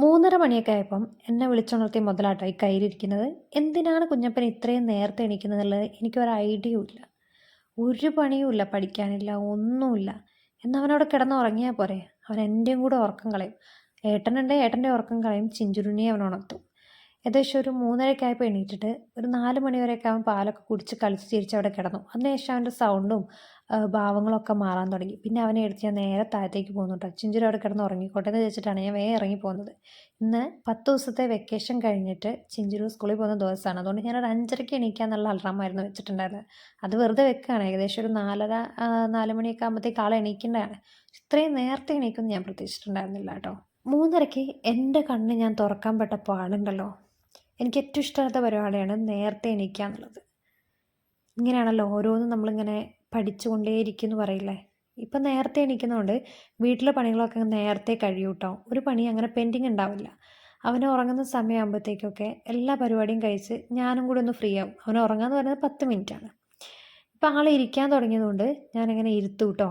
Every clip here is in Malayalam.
മൂന്നര മണിയൊക്കെ ആയപ്പം എന്നെ വിളിച്ചുണർത്തി മുതലാട്ടോ ഈ കയ്യിലിരിക്കുന്നത്. എന്തിനാണ് കുഞ്ഞപ്പൻ ഇത്രയും നേരത്തെ എണീക്കുന്നതെന്നുള്ളത് എനിക്കൊരു ഐഡിയയും ഇല്ല. ഒരു പണിയുമില്ല പഠിക്കാനില്ല ഒന്നുമില്ല. എന്നവനവിടെ കിടന്ന് ഉറങ്ങിയാൽ പോരെ. അവൻ എന്റെയും കൂടെ ഉറക്കം കളയും. ഏട്ടനുണ്ട് ഏട്ടന്റെ ഉറക്കം കളയും. ചിഞ്ചുരുണിയെ അവൻ ഉണർത്തും. ഏകദേശം ഒരു മൂന്നരയ്ക്ക് ആയപ്പോൾ എണീറ്റിട്ട് ഒരു നാല് മണിവരെയൊക്കെ അവൻ പാലൊക്കെ കുടിച്ച് കളിച്ച് ചിരിച്ച് അവിടെ കിടന്നു. അതിനുശേഷം അവന്റെ സൗണ്ടും ഭാവങ്ങളൊക്കെ മാറാൻ തുടങ്ങി. പിന്നെ അവനെ എടുത്ത് ഞാൻ നേരെ താഴത്തേക്ക് പോകുന്നു കേട്ടോ അവിടെ കിടന്ന് ഉറങ്ങിക്കോട്ടെ എന്ന് വെച്ചിട്ടാണ് ഞാൻ വേഗം ഇറങ്ങി പോകുന്നത്. ഇന്ന് പത്ത് ദിവസത്തെ വെക്കേഷൻ കഴിഞ്ഞിട്ട് ചിഞ്ചുരു സ്കൂളിൽ പോകുന്ന ദിവസമാണ് അതുകൊണ്ട് ഞാൻ ഒരു അഞ്ചരയ്ക്ക് എണീക്കാന്നുള്ള അൽറാമായിരുന്നു വെച്ചിട്ടുണ്ടായിരുന്നത്. അത് വെറുതെ വെക്കുകയാണ് ഏകദേശം ഒരു നാലര നാല് മണിയൊക്കെ ആകുമ്പോഴത്തേക്ക് ആളെ എണീക്കേണ്ടതാണ്. ഇത്രയും നേരത്തെ എണീക്കുമെന്ന് ഞാൻ പ്രതീക്ഷിച്ചിട്ടുണ്ടായിരുന്നില്ല കേട്ടോ മൂന്നരയ്ക്ക് എന്റെ കണ്ണ് ഞാൻ തുറക്കാൻ പെട്ട പാടുണ്ടല്ലോ എനിക്ക് ഏറ്റവും ഇഷ്ടമില്ലാത്ത പരിപാടിയാണ് നേരത്തെ എണീക്കുക എന്നുള്ളത് ഇങ്ങനെയാണല്ലോ ഓരോന്നും നമ്മളിങ്ങനെ പഠിച്ചുകൊണ്ടേയിരിക്കും എന്ന് പറയില്ലേ? ഇപ്പം നേരത്തെ എണീക്കുന്നതുകൊണ്ട് വീട്ടിലെ പണികളൊക്കെ നേരത്തെ കഴിയും കേട്ടോ ഒരു പണി അങ്ങനെ പെൻഡിങ് ഉണ്ടാവില്ല. അവൻ ഉറങ്ങുന്ന സമയമാകുമ്പോഴത്തേക്കൊക്കെ എല്ലാ പരിപാടിയും കഴിച്ച് ഞാനും കൂടി ഒന്ന് ഫ്രീ ആവും. അവൻ ഉറങ്ങാന്ന് പറയുന്നത് പത്ത് മിനിറ്റാണ്. ഇപ്പം ആൾ ഇരിക്കാൻ തുടങ്ങിയതുകൊണ്ട് ഞാനിങ്ങനെ ഇരുത്തു കേട്ടോ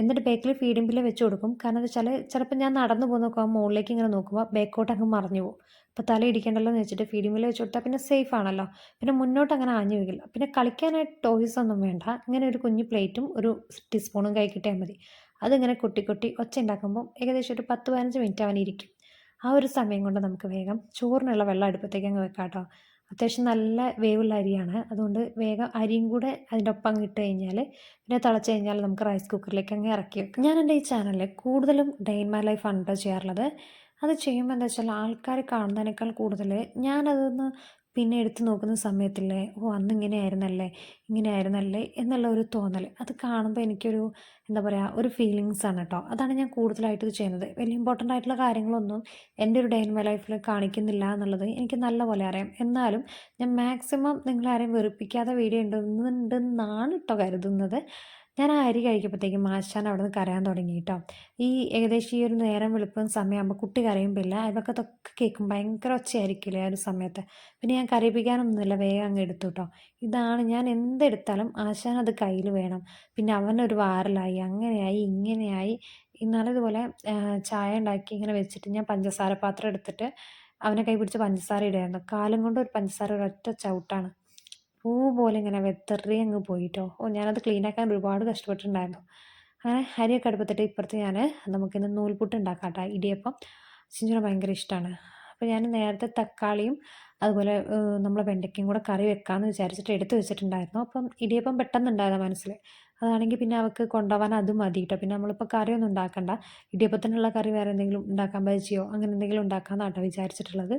എന്നിട്ട് ബേക്കിൽ ഫീഡിംഗ് ബില്ല് വെച്ച് കൊടുക്കും. കാരണം എന്താ വെച്ചാൽ ചിലപ്പോൾ ഞാൻ നടന്നു പോകുന്ന നോക്കുമ്പോൾ മുകളിലേക്ക് ഇങ്ങനെ നോക്കുമ്പോൾ ബേക്കോട്ട് അങ്ങ് മറിഞ്ഞു പോകും. അപ്പോൾ തല ഇടിക്കണ്ടല്ലോ എന്ന് വെച്ചിട്ട് ഫീഡിംഗ് ബില്ല് വെച്ച് കൊടുത്താൽ പിന്നെ സേഫ് ആണല്ലോ. പിന്നെ മുന്നോട്ട് അങ്ങനെ ആഞ്ഞു വയ്ക്കില്ല പിന്നെ കളിക്കാനായിട്ട് ടോയ്സ് ഒന്നും വേണ്ട. ഇങ്ങനെ ഒരു കുഞ്ഞു പ്ലേറ്റും ഒരു ടീസ്പൂണും കൈ കിട്ടിയാൽ മതി. അതിങ്ങനെ കൊട്ടി കൊട്ടി ഒച്ച ഉണ്ടാക്കുമ്പോൾ ഏകദേശം ഒരു പത്ത് പതിനഞ്ച് മിനിറ്റ് അവൻ ഇരിക്കും. ആ ഒരു സമയം കൊണ്ട് നമുക്ക് വേഗം ചോറിനുള്ള വെള്ളം അടുപ്പത്തേക്ക് അങ്ങ് വെക്കാം കേട്ടോ അത്യാവശ്യം നല്ല വേവുള്ള അരിയാണ്. അതുകൊണ്ട് വേഗം അരിയും കൂടെ അതിന്റെ ഒപ്പം അങ്ങ് ഇട്ട് കഴിഞ്ഞാൽ പിന്നെ തിളച്ച് കഴിഞ്ഞാൽ നമുക്ക് റൈസ് കുക്കറിലേക്ക് അങ്ങ് ഇറക്കി വെക്കാം. ഞാൻ എന്റെ ഈ ചാനലിൽ കൂടുതലും ഡേ മൈ ലൈഫ് ആണ് ചെയ്യാറുള്ളത്. അത് ചെയ്യുമ്പോൾ എന്താ വെച്ചാൽ ആൾക്കാർ കാണുന്നതിനേക്കാൾ കൂടുതൽ ഞാനതൊന്ന് പിന്നെ എടുത്തു നോക്കുന്ന സമയത്തില്ലേ ഓ അന്ന് ഇങ്ങനെ ആയിരുന്നല്ലേ ഇങ്ങനെ ആയിരുന്നല്ലേ എന്നുള്ള ഒരു തോന്നൽ അത് കാണുമ്പോൾ എനിക്കൊരു എന്താ പറയുക ഒരു ഫീലിങ്സ് ആണ് കേട്ടോ അതാണ് ഞാൻ കൂടുതലായിട്ട് ഇത് ചെയ്യുന്നത്. വലിയ ഇമ്പോർട്ടന്റ് ആയിട്ടുള്ള കാര്യങ്ങളൊന്നും എന്റെ ഒരു ഡേ ഇൻ മൈ ലൈഫിൽ കാണിക്കുന്നില്ല എന്നുള്ളത് എനിക്ക് നല്ല പോലെ അറിയാം. എന്നാലും ഞാൻ മാക്സിമം നിങ്ങളാരെയും വെറുപ്പിക്കാതെ വീഡിയോ ഉണ്ടെന്നുണ്ടെന്നാണ് കേട്ടോ കരുതുന്നത്. ഞാൻ ആ അരി കഴിക്കുമ്പോഴത്തേക്കും ആശാൻ അവിടെ നിന്ന് കരയാൻ തുടങ്ങി കേട്ടോ ഈ ഏകദേശം ഈ ഒരു നേരം വെളുപ്പം സമയമാകുമ്പോൾ കുട്ടി കരയുമ്പില്ല അതൊക്കെ കേൾക്കും ഭയങ്കര ഒച്ചയായിരിക്കില്ലേ ആ ഒരു സമയത്ത്. പിന്നെ ഞാൻ കരയിപ്പിക്കാനൊന്നുമില്ല വേഗം അങ്ങ് എടുത്തു കേട്ടോ ഇതാണ് ഞാൻ എന്തെടുത്താലും ആശാൻ അത് കയ്യിൽ വേണം. പിന്നെ അവനൊരു വാരലായി അങ്ങനെയായി ഇങ്ങനെയായി. ഇന്നാളെ ഇതുപോലെ ചായ ഉണ്ടാക്കി ഇങ്ങനെ വെച്ചിട്ട് ഞാൻ പഞ്ചസാര പാത്രം എടുത്തിട്ട് അവനെ കൈ പിടിച്ച് പഞ്ചസാര ഇടുമായിരുന്നു കാലം കൊണ്ട് ഒരു പഞ്ചസാര ഒരൊറ്റ ചവിട്ടാണ്. പൂ പോലെ ഇങ്ങനെ വെത്തറി അങ്ങ് പോയിട്ടോ. ഓ ഞാനത് ക്ലീനാക്കാൻ ഒരുപാട് കഷ്ടപ്പെട്ടിട്ടുണ്ടായിരുന്നു. അങ്ങനെ അരിയൊക്കെ അടുപ്പത്തിട്ട് ഇപ്പുറത്ത് ഞാൻ നമുക്കിന്ന് നൂൽപുട്ട് ഉണ്ടാക്കാം കേട്ടോ ഇടിയപ്പം. ചിഞ്ചിന് ഭയങ്കര ഇഷ്ടമാണ് അപ്പോൾ ഞാൻ നേരത്തെ തക്കാളിയും അതുപോലെ നമ്മൾ വെണ്ടയ്ക്കയും കൂടെ കറി വെക്കാമെന്ന് വിചാരിച്ചിട്ട് എടുത്ത് വെച്ചിട്ടുണ്ടായിരുന്നു. അപ്പം ഇടിയപ്പം പെട്ടെന്ന് ഉണ്ടായതാണ് മനസ്സിൽ അതാണെങ്കിൽ പിന്നെ അവൾക്ക് കൊണ്ടുപോകാൻ അത് മതി കേട്ടോ പിന്നെ നമ്മളിപ്പോൾ കറിയൊന്നും ഉണ്ടാക്കണ്ട. ഇടിയപ്പത്തിനുള്ള കറി വേറെ എന്തെങ്കിലും ഉണ്ടാക്കാൻ പറ്റിയോ? അങ്ങനെ എന്തെങ്കിലും ഉണ്ടാക്കാമെന്നാട്ടോ വിചാരിച്ചിട്ടുള്ളത്.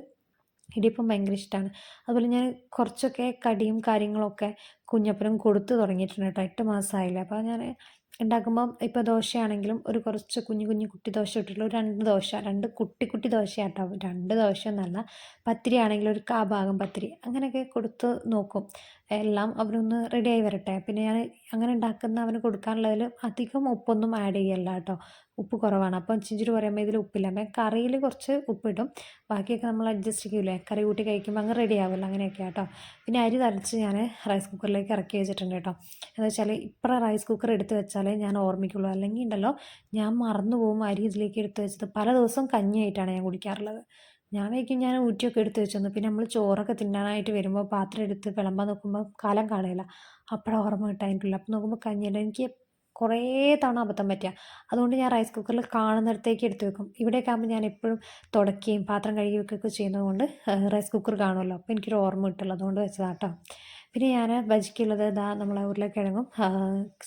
ഇടിയപ്പം ഭയങ്കര ഇഷ്ടമാണ് അതുപോലെ ഞാൻ കുറച്ചൊക്കെ കടിയും കാര്യങ്ങളൊക്കെ കുഞ്ഞപ്പനും കൊടുത്തു തുടങ്ങിയിട്ടുണ്ട് കേട്ടോ എട്ട് മാസമായില്ല അപ്പോൾ ഞാൻ ഉണ്ടാക്കുമ്പം ഇപ്പോൾ ദോശയാണെങ്കിലും ഒരു കുറച്ച് കുഞ്ഞു കുഞ്ഞു കുട്ടി ദോശ ഇട്ടിട്ടുള്ള രണ്ട് ദോശ രണ്ട് കുട്ടി കുട്ടി ദോശയാട്ടോ. രണ്ട് ദോശ എന്നല്ല പത്തിരി ആണെങ്കിലും ഒരു കാ ഭാഗം പത്തിരി. അങ്ങനെയൊക്കെ കൊടുത്ത് നോക്കും. എല്ലാം അവരൊന്ന് റെഡിയായി വരട്ടെ. പിന്നെ ഞാൻ അങ്ങനെ ഉണ്ടാക്കുന്ന അവന് കൊടുക്കാനുള്ളതിൽ അധികം ഉപ്പൊന്നും ആഡ് ചെയ്യല്ല കേട്ടോ. ഉപ്പ് കുറവാണ്. അപ്പം ചിഞ്ചിരി പറയുമ്പോൾ ഇതിൽ ഉപ്പില്ല. അപ്പം കറിയിൽ കുറച്ച് ഉപ്പിടും. ബാക്കിയൊക്കെ നമ്മൾ അഡ്ജസ്റ്റ് ചെയ്യൂലേ? കറി കൂട്ടി കഴിക്കുമ്പോൾ അങ്ങ് റെഡി ആവില്ല അങ്ങനെയൊക്കെ കേട്ടോ പിന്നെ അരി തരച്ച് ഞാൻ റൈസ് കുക്കറിലേക്ക് ഇറക്കി വെച്ചിട്ടുണ്ട് കേട്ടോ. എന്താ വെച്ചാൽ ഇപ്പറ റൈസ് കുക്കർ എടുത്ത് വെച്ചാലേ ഞാൻ ഓർമ്മിക്കുള്ളൂ. അല്ലെങ്കിൽ ഉണ്ടല്ലോ ഞാൻ മറന്നു പോകും അരി ഇതിലേക്ക് എടുത്തു വെച്ചത്. പല ദിവസവും കഞ്ഞിയായിട്ടാണ് ഞാൻ കുടിക്കാറുള്ളത്. ഞാൻ വയ്ക്കും ഞാൻ ഊറ്റിയൊക്കെ എടുത്ത് വെച്ചു പിന്നെ നമ്മൾ ചോറൊക്കെ തിന്നാനായിട്ട് വരുമ്പോൾ പാത്രം എടുത്ത് വിളമ്പാൻ നോക്കുമ്പോൾ കാലം കാണില്ല അപ്പോഴാണ് ഓർമ്മ കിട്ടാനിട്ടില്ല അപ്പോൾ നോക്കുമ്പോൾ കഞ്ഞിയില്ല. എനിക്ക് കുറേ തവണ അബദ്ധം പറ്റുക അതുകൊണ്ട് ഞാൻ റൈസ് കുക്കറിൽ കാണുന്നിടത്തേക്ക് എടുത്ത് വെക്കും. ഇവിടെയൊക്കെ ആകുമ്പോൾ ഞാൻ എപ്പോഴും തുടക്കുകയും പാത്രം കഴുകി വെക്കുകയൊക്കെ ചെയ്യുന്നതുകൊണ്ട് റൈസ് കുക്കർ കാണുമല്ലോ അപ്പോൾ എനിക്കൊരു ഓർമ്മ കിട്ടുള്ളൂ. അതുകൊണ്ട് വെച്ചതാട്ടോ. പിന്നെ ഞാൻ ഭജിക്കുള്ളത് ഇതാ നമ്മളെ ഉരുളക്കിഴങ്ങും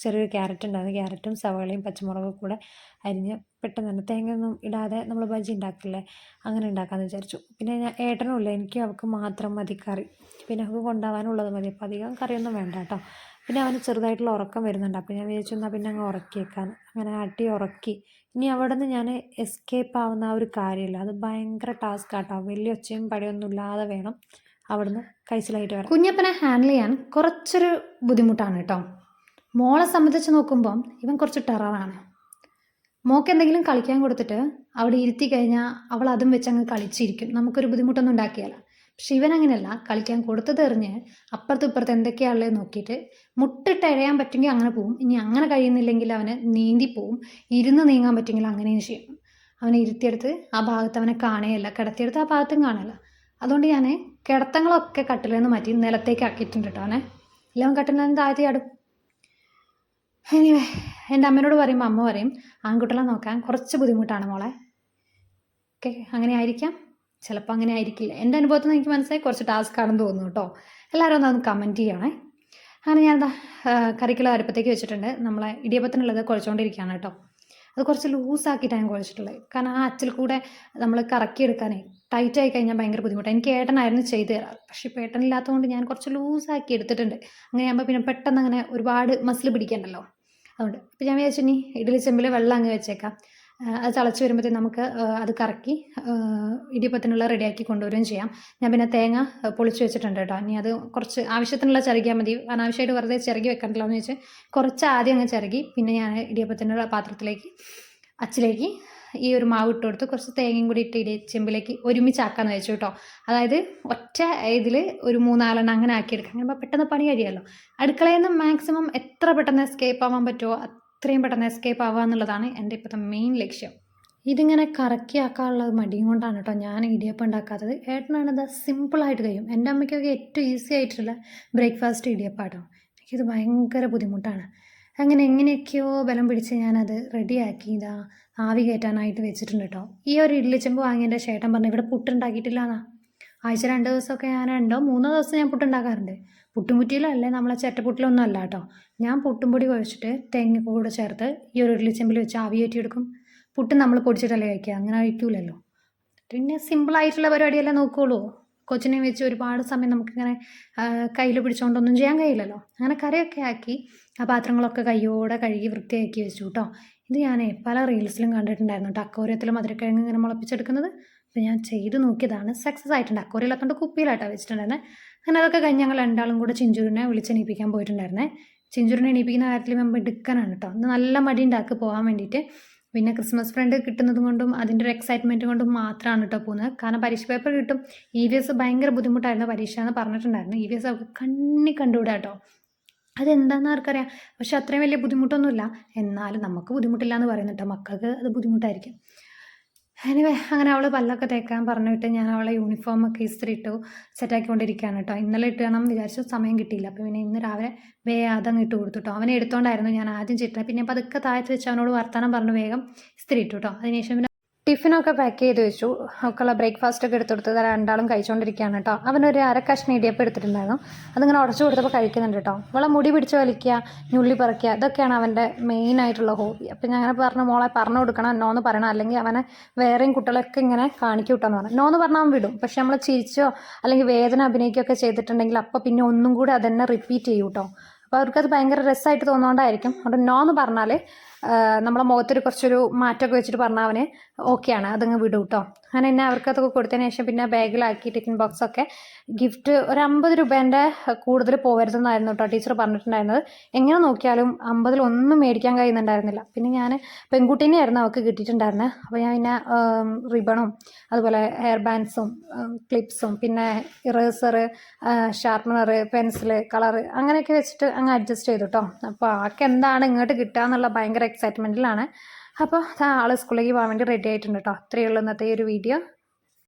ചെറിയൊരു ക്യാരറ്റ് ഉണ്ടായിരുന്നു. ക്യാരറ്റും സവാളയും പച്ചമുളകും കൂടെ അരിഞ്ഞ് പെട്ടെന്ന് തന്നെ തേങ്ങയൊന്നും ഇടാതെ നമ്മൾ ബജി ഉണ്ടാക്കില്ലേ? അങ്ങനെ ഉണ്ടാക്കാമെന്ന് വിചാരിച്ചു. പിന്നെ ഞാൻ ഏട്ടനും എനിക്ക് അവൾക്ക് മാത്രം മതി കറി. പിന്നെ അവൾക്ക് കൊണ്ടുപോകാനുള്ളത് മതി. അപ്പോൾ അധികം കറിയൊന്നും വേണ്ട കേട്ടോ. പിന്നെ അവന് ചെറുതായിട്ടുള്ള ഉറക്കം വരുന്നുണ്ട്. അപ്പോൾ ഞാൻ വിചാരിച്ചു എന്നാൽ പിന്നെ അങ്ങ് ഉറക്കിയേക്കാൻ അങ്ങനെ അടി ഉറക്കി. ഇനി അവിടെ നിന്ന് ഞാൻ എസ്കേപ്പ് ആവുന്ന ആ ഒരു കാര്യമില്ല. അത് ഭയങ്കര ടാസ്ക് ആട്ടോ വലിയ ഒച്ചയും പടിയൊന്നും ഇല്ലാതെ വേണം. അവിടുന്ന് കൈസിലായിട്ട് വരാം. കുഞ്ഞപ്പനെ ഹാൻഡിൽ ചെയ്യാൻ കുറച്ചൊരു ബുദ്ധിമുട്ടാണ് കേട്ടോ മോളെ സംബന്ധിച്ച് നോക്കുമ്പം ഇവൻ കുറച്ച് ടെററാണ് മോക്ക് എന്തെങ്കിലും കളിക്കാൻ കൊടുത്തിട്ട് അവിടെ ഇരുത്തി കഴിഞ്ഞാൽ അവൾ അതും വെച്ച് അങ്ങ് കളിച്ചിരിക്കും. നമുക്കൊരു ബുദ്ധിമുട്ടൊന്നും ഉണ്ടാക്കിയല്ല പക്ഷെ ഇവൻ അങ്ങനെയല്ല കളിക്കാൻ കൊടുത്തത് എറിഞ്ഞ് അപ്പുറത്ത് ഇപ്പുറത്ത് എന്തൊക്കെയാണുള്ളത് നോക്കിയിട്ട് മുട്ടിട്ട് എഴയാൻ പറ്റുമെങ്കിൽ അങ്ങനെ പോവും. ഇനി അങ്ങനെ കഴിയുന്നില്ലെങ്കിൽ അവന് നീന്തി പോവും. ഇരുന്ന് നീങ്ങാൻ പറ്റുമെങ്കിൽ അങ്ങനെയും ചെയ്യും. അവനെ ഇരുത്തിയെടുത്ത് ആ ഭാഗത്ത് അവനെ കാണുകയല്ല കിടത്തിയെടുത്ത് ആ ഭാഗത്തും കാണുകയല്ല അതുകൊണ്ട് ഞാൻ കിടത്തങ്ങളൊക്കെ കട്ടിലിൽ നിന്ന് മാറ്റി നിലത്തേക്ക് ആക്കിയിട്ടുണ്ട് കേട്ടോ അവനെ. എല്ലാം കട്ടിലിൽ താഴ്ത്തി ആടും? എനിവേ എന്റെ അമ്മയോട് പറയും അമ്മ പറയും ആൺകുട്ടികളെ നോക്കാൻ കുറച്ച് ബുദ്ധിമുട്ടാണ് മോളെ. ഓക്കെ അങ്ങനെ ആയിരിക്കാം. ചിലപ്പോൾ അങ്ങനെ ആയിരിക്കില്ല. എന്റെ അനുഭവത്തിൽ നിന്ന് എനിക്ക് മനസ്സിലായി കുറച്ച് ടാസ്ക് ആണെന്ന് തോന്നുന്നു കേട്ടോ. എല്ലാവരും ഒന്ന് കമന്റ് ചെയ്യണേ. അങ്ങനെ ഞാനെന്താ കറിക്കുള്ള അരപ്പത്തേക്ക് വെച്ചിട്ടുണ്ട്. നമ്മളെ ഇടിയപ്പത്തിനുള്ളത് കുഴച്ചുകൊണ്ടിരിക്കുകയാണ് കേട്ടോ. അത് കുറച്ച് ലൂസാക്കിയിട്ടാണ് ഞാൻ കുഴച്ചിട്ടുള്ളത് കാരണം ആ അച്ചിൽ കൂടെ നമ്മൾ കറക്കിയെടുക്കാനേ ടൈറ്റ് ആയി കഴിഞ്ഞാൽ ഭയങ്കര ബുദ്ധിമുട്ടാണ് എനിക്ക് ഏട്ടനായിരുന്നു ചെയ്തു തരാറ് പക്ഷേ ഇപ്പോൾ ഏട്ടനില്ലാത്തതുകൊണ്ട് ഞാൻ കുറച്ച് ലൂസാക്കി എടുത്തിട്ടുണ്ട്. അങ്ങനെ ആകുമ്പോൾ പിന്നെ പെട്ടെന്ന് അങ്ങനെ ഒരുപാട് മസിൽ പിടിക്കണ്ടല്ലോ. അതുകൊണ്ട് അപ്പോൾ ഞാൻ വിചാരിച്ചു ഇനി ഇഡ്ഡലി ചെമ്പിൽ വെള്ളം അങ്ങ് വെച്ചേക്കാം. അത് തിളച്ച് വരുമ്പോഴത്തേക്കും നമുക്ക് അത് കറക്കി ഇടിയപ്പത്തിനുള്ള റെഡിയാക്കി കൊണ്ടുവരികയും ചെയ്യാം. ഞാൻ പിന്നെ തേങ്ങ പൊളിച്ച് വെച്ചിട്ടുണ്ട് കേട്ടോ. ഇനി അത് കുറച്ച് ആവശ്യത്തിനുള്ള ചിരകിയാൽ മതി. അനാവശ്യമായിട്ട് വെറുതെ ചിരകി വെക്കണ്ടല്ലോ എന്ന് വെച്ച് കുറച്ച് ആദ്യം അങ്ങ് ചിരകി പിന്നെ ഞാൻ ഇടിയപ്പത്തിന്റെ പാത്രത്തിലേക്ക് അച്ചിലേക്ക് ഈ ഒരു മാവ് ഇട്ട് കൊടുത്ത് കുറച്ച് തേങ്ങയും കൂടി ഇട്ട് ഇടി ചെമ്പിലേക്ക് ഒരുമിച്ചാക്കാന്ന് വെച്ചു കേട്ടോ. അതായത് ഒറ്റ ഇതിൽ ഒരു മൂന്നാലെണ്ണം അങ്ങനെ ആക്കിയെടുക്കാം. അങ്ങനെ പെട്ടെന്ന് പണി കഴിയാമല്ലോ അടുക്കളയിൽ നിന്ന് മാക്സിമം എത്ര പെട്ടെന്ന് എസ്കേപ്പ് ആവാൻ പറ്റുമോ അത്രയും പെട്ടെന്ന് എസ്കേപ്പ് ആവുക എന്നുള്ളതാണ് എന്റെ ഇപ്പോഴത്തെ മെയിൻ ലക്ഷ്യം. ഇതിങ്ങനെ കറക്കിയാക്കാനുള്ള മടിയും കൊണ്ടാണ് കേട്ടോ ഞാൻ ഇടിയപ്പം ഉണ്ടാക്കാത്തത്. ഏട്ടനാണ് ഇത് സിമ്പിളായിട്ട് കഴിയും. എന്റെ അമ്മയ്ക്കൊക്കെ ഏറ്റവും ഈസി ആയിട്ടുള്ള ബ്രേക്ക്ഫാസ്റ്റ് ഇടിയപ്പാട്ടോ എനിക്കിത് ഭയങ്കര ബുദ്ധിമുട്ടാണ്. അങ്ങനെ എങ്ങനെയൊക്കെയോ ബലം പിടിച്ച് ഞാനത് റെഡിയാക്കി ഇതാ ആവി കയറ്റാനായിട്ട് വെച്ചിട്ടുണ്ട് കേട്ടോ. ഈ ഒരു ഇഡ്ഡലി ചെമ്പ് വാങ്ങിയതിന്റെ ചേട്ടൻ പറഞ്ഞു ഇവിടെ പുട്ടുണ്ടാക്കിയിട്ടില്ല എന്നാ ആഴ്ച രണ്ട് ദിവസമൊക്കെ ഞാൻ രണ്ടോ മൂന്നോ ദിവസം ഞാൻ പുട്ടുണ്ടാക്കാറുണ്ട്. പുട്ടുമുറ്റിയിലല്ലേ നമ്മളെ ചെറ്റപ്പുട്ടിലൊന്നും അല്ല കേട്ടോ. ഞാൻ പുട്ടും പൊടി കുഴച്ചിട്ട് തേങ്ങയൊക്കെ കൂടെ ചേർത്ത് ഈ ഒരു ഉരുളിച്ചെമ്പിൽ ചെമ്പിൽ വെച്ച് ആവി കയറ്റിയെടുക്കും പുട്ട് നമ്മൾ പൊടിച്ചിട്ടല്ലേ കഴിക്കുക. അങ്ങനെ കഴിക്കൂലല്ലോ. പിന്നെ സിമ്പിളായിട്ടുള്ള പരിപാടിയല്ലേ നോക്കുകയുള്ളൂ കൊച്ചിനെ വെച്ച് ഒരുപാട് സമയം നമുക്കിങ്ങനെ കയ്യിൽ പിടിച്ചുകൊണ്ടൊന്നും ചെയ്യാൻ കഴിയില്ലല്ലോ. അങ്ങനെ കറിയൊക്കെ ആക്കി ആ പാത്രങ്ങളൊക്കെ കയ്യോടെ കഴുകി വൃത്തിയാക്കി വെച്ചു കേട്ടോ. ഇത് ഞാൻ പല റീൽസിലും കണ്ടിട്ടുണ്ടായിരുന്നു കേട്ടോ. അക്കോരത്തിലും മധുരക്കിഴങ്ങ് ഇങ്ങനെ മുളപ്പിച്ചെടുക്കുന്നത്. അപ്പോൾ ഞാൻ ചെയ്ത് നോക്കിയതാണ്. സക്സസ് ആയിട്ടുണ്ട്. അക്കോറിയത്തിലാത്തോണ്ട് കുപ്പിയിലായിട്ടാണ് വെച്ചിട്ടുണ്ടായിരുന്നത് അങ്ങനെ അതൊക്കെ കഴിഞ്ഞ് ഞങ്ങൾ രണ്ടാളും കൂടെ ചിഞ്ചുരിനെ വിളിച്ചെണീപ്പിക്കാൻ പോയിട്ടുണ്ടായിരുന്നേ. ചിഞ്ചുരിനെ എണീപ്പിക്കുന്ന കാര്യത്തിൽ മെമ്പർ എടുക്കാനാണ് കേട്ടോ. നല്ല മടി ഉണ്ടാക്കി പോകാൻ വേണ്ടിയിട്ട്. പിന്നെ ക്രിസ്മസ് ഫ്രണ്ട് കിട്ടുന്നത് കൊണ്ടും അതിന്റെ ഒരു എക്സൈറ്റ്മെന്റ് കൊണ്ടും മാത്രമാണ് കേട്ടോ പോകുന്നത്. കാരണം പരീക്ഷ പേപ്പർ കിട്ടും. ഇ വി എസ് ഭയങ്കര ബുദ്ധിമുട്ടായിരുന്നു പരീക്ഷ എന്ന് പറഞ്ഞിട്ടുണ്ടായിരുന്നു. ഇ വി എസ് അവർക്ക് കണ്ണി കണ്ടുവിടുക കേട്ടോ. അതെന്താണെന്ന് ആർക്കറിയാം. പക്ഷെ അത്രയും വലിയ ബുദ്ധിമുട്ടൊന്നുമില്ല. എന്നാലും നമുക്ക് ബുദ്ധിമുട്ടില്ല എന്ന് പറയുന്നുണ്ടോ മക്കൾക്ക് അത് ബുദ്ധിമുട്ടായിരിക്കും. എനിവേ അങ്ങനെ അവൾ പല്ലൊക്കെ തേക്കാൻ പറഞ്ഞിട്ട് ഞാൻ അവളെ യൂണിഫോം ഒക്കെ ഇസ്തിരി ഇട്ടു സെറ്റാക്കിക്കൊണ്ടിരിക്കുകയാണ് കേട്ടോ ഇന്നലെ ഇട്ട് വിചാരിച്ചു സമയം കിട്ടിയില്ല. അപ്പോൾ പിന്നെ ഇന്ന് രാവിലെ വേഗം ഇട്ട് കൊടുത്തു കേട്ടോ അവനെ എടുത്തോണ്ടായിരുന്നു ഞാൻ ആദ്യം ചിട്ടത് പിന്നെ പതുക്കെ താഴത്ത് വെച്ച് അവനോട് വർത്തമാനം പറഞ്ഞു വേഗം ഇസ്തിരി ഇട്ടു കേട്ടോ അതിനുശേഷം ടിഫിനൊക്കെ പാക്ക് ചെയ്ത് വെച്ചു. ഒക്കെയുള്ള ബ്രേക്ക്ഫാസ്റ്റ് ഒക്കെ എടുത്തു കൊടുത്ത് രണ്ടാളും കഴിച്ചുകൊണ്ടിരിക്കുകയാണ് കേട്ടോ. അവനൊരു അര കഷ്ണം ഇടിയപ്പം എടുത്തിട്ടുണ്ടായിരുന്നു. അതിങ്ങനെ ഉടച്ചു കൊടുത്തപ്പോൾ കഴിക്കുന്നുണ്ട് കേട്ടോ. ഇവളെ മുടി പിടിച്ച് വലിക്കുക ഞുള്ളി പറിക്കുക ഇതൊക്കെയാണ് അവന്റെ മെയിൻ ആയിട്ടുള്ള ഹോബി അപ്പം ഞാൻ അങ്ങനെ പറഞ്ഞു മോളെ പറഞ്ഞു കൊടുക്കണം നോ എന്ന് പറയണം. അല്ലെങ്കിൽ അവനെ വേറെയും കുട്ടികളൊക്കെ ഇങ്ങനെ കാണിക്കും കിട്ടാന്ന് പറഞ്ഞു. നോ എന്ന് പറഞ്ഞാൽ അവൻ വിടും. പക്ഷെ നമ്മൾ ചിരിച്ചോ അല്ലെങ്കിൽ വേദന അഭിനയിക്കുകയൊക്കെ ചെയ്തിട്ടുണ്ടെങ്കിൽ അപ്പോൾ പിന്നെ ഒന്നും കൂടി അതന്നെ റിപ്പീറ്റ് ചെയ്യും കേട്ടോ. അപ്പോൾ അവർക്കത് ഭയങ്കര രസമായിട്ട് തോന്നുകൊണ്ടായിരിക്കും അതുകൊണ്ട് നോ എന്ന് പറഞ്ഞാൽ നമ്മളെ മുഖത്തൊരു കുറച്ചൊരു മാറ്റമൊക്കെ വെച്ചിട്ട് പറഞ്ഞാൽ അവന് ഓക്കെയാണ് അതങ്ങ് വിടും കേട്ടോ അങ്ങനെ എന്നെ അവർക്കതൊക്കെ കൊടുത്തതിന് ശേഷം പിന്നെ ബാഗിലാക്കി ടിഫിൻ ബോക്സൊക്കെ ഗിഫ്റ്റ് ഒരു അമ്പത് രൂപേന്റെ കൂടുതൽ പോകരുതെന്നായിരുന്നു കേട്ടോ ടീച്ചർ പറഞ്ഞിട്ടുണ്ടായിരുന്നത്. എങ്ങനെ നോക്കിയാലും അമ്പതിൽ ഒന്നും മേടിക്കാൻ കഴിയുന്നുണ്ടായിരുന്നില്ല. പിന്നെ ഞാൻ പെൺകുട്ടീനെയായിരുന്നു അവൾക്ക് കിട്ടിയിട്ടുണ്ടായിരുന്നത് അപ്പോൾ ഞാൻ പിന്നെ റിബണും അതുപോലെ ഹെയർ ബാൻഡ്സും ക്ലിപ്സും പിന്നെ ഇറേസർ ഷാർപ്പനർ പെൻസിൽ കളറ് അങ്ങനെയൊക്കെ വെച്ചിട്ട് അങ്ങ് അഡ്ജസ്റ്റ് ചെയ്തു കേട്ടോ അപ്പോൾ ആൾക്ക് എന്താണ് ഇങ്ങോട്ട് കിട്ടുക എന്നുള്ള ഭയങ്കര എക്സൈറ്റ്മെന്റിലാണ് അപ്പോൾ ആൾ സ്കൂളിലേക്ക് പോകാൻ വേണ്ടി റെഡി ആയിട്ടുണ്ട് കേട്ടോ അത്രയേ ഉള്ളൂ ഇന്നത്തെ ഈ ഒരു വീഡിയോ